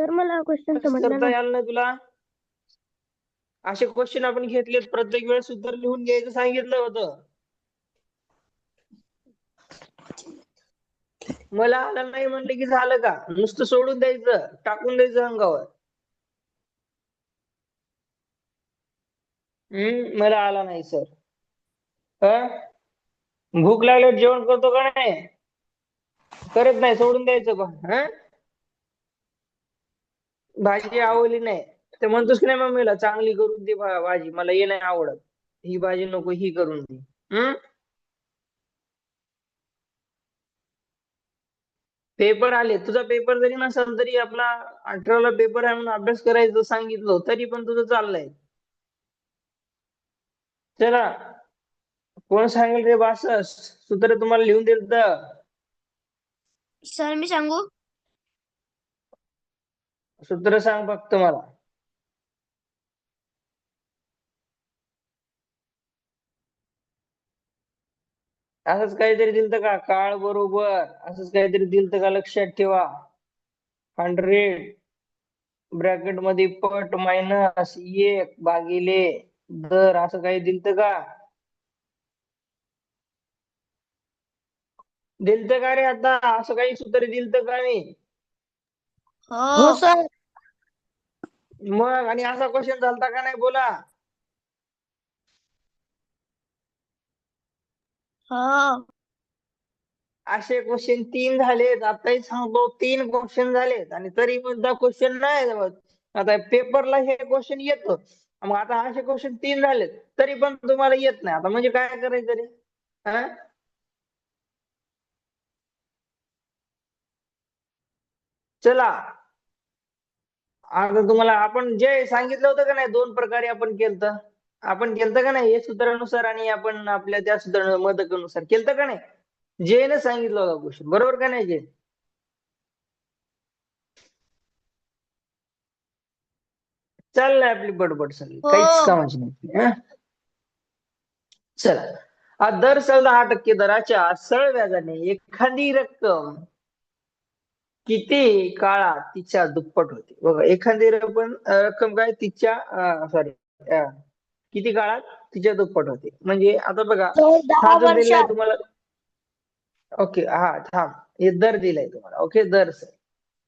Sir मला question समजलं ना. तुला. असे क्वेश्चन आपण घेतलेत प्रत्येक वेळेस उत्तर लिहून घ्यायचं सांगितलं होतं. मला आलं नाही म्हणलं की झालं का? नुसतं सोडून द्यायचं टाकून द्यायचं अंगावर. हम्म मला आला नाही सर भूक लागल्यावर जेवण करतो का नाही? करत नाही सोडून द्यायचं पण. हं भाजी आवडली नाही. ते म्हणतोस की नाही मम्मीला चांगली करून दे भा- भाजी मला हे नाही आवडत. ही भाजी नको ही करून दे. हम्म? पेपर आले तुझा पेपर जरी नसेल तरी आपला अठराला पेपर आहे म्हणून अभ्यास करायचं सांगितलं तरी पण तुझं चाललंय. चला. कोण सांगेल रे बासस? सूत्र तुम्हाला लिहून देत सर मी सांगू? सूत्र सांग फक्त मला. असंच काहीतरी दिलतं का? काळ बरोबर. असंच काहीतरी दिलतं का? लक्षात ठेवा. हंड्रेड ब्रॅकेटमध्ये पट मायनस एक भागिले दर असं काही दिलतं का? दिलतं का रे आता? असं काही सूत्र दिलतं का मी हो सर. मग आणि असा क्वेश्चन झालता का नाही? बोला. हो. असे क्वेश्चन तीन झालेत. आताही सांगतो तीन क्वेश्चन झालेत. आणि तरी सुद्धा क्वेश्चन नाही जमत. आता पेपरला हे क्वेश्चन येतं. मग आता असे क्वेश्चन तीन झालेत. तरी पण तुम्हाला येत नाही. आता म्हणजे काय करायचं रे? हा? चला. आता तुम्हाला आपण जे सांगितलं होतं का नाही दोन प्रकारे आपण केलतं. आपण केलतं का नाही हे सूत्रानुसार आणि आपण आपल्या त्या सूत्र मदकानुसार केलतं का नाही? जेने सांगितलं होतं क्वेश्चन बरोबर का नाही जे? चाललंय आपली बडबड सगळी. हो. काहीच कामाची नाही हं? चला. हा दर सरळ दहा टक्के दराच्या सरळ व्याजाने एखादी रक्कम किती काळात तिच्या दुप्पट होते. बघा एखादी रक्कम रक्कम काय? तिच्या सॉरी किती काळात तिच्या दुप्पट होते. म्हणजे आता बघा हा जो दिलाय तुम्हाला ओके हा थांब. हे दर दिलाय तुम्हाला. ओके दर सर.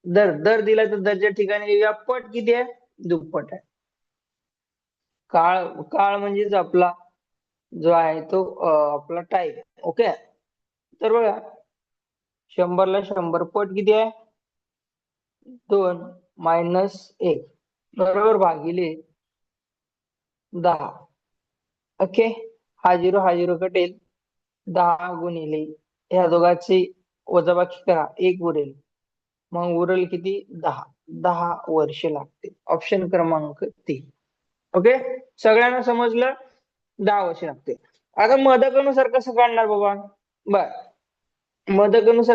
दर दर दिलाय तर दरच्या ठिकाणी या पट किती आहे? दुप्पट आहे. काळ काळ म्हणजेच आपला जो आहे तो आपला टाईम ओके? तर बघा शंभरला शंभर पट किती आहे? दोन मायनस एक. बरोबर भागिले दहा. ओके? हा झिरो हा झिरो कटेल. दहा गुणिले ह्या दोघांची वजाबाकी करा. एक उरेल. मग उरेल किती? दहा. दहा वर्ष लागते ऑप्शन क्रमांक तीन. ओके? सगळ्यांना समजलं? दहा वर्ष लागते आता मदकानुसार कसं काढणार बाबा? बर. मदकानुसार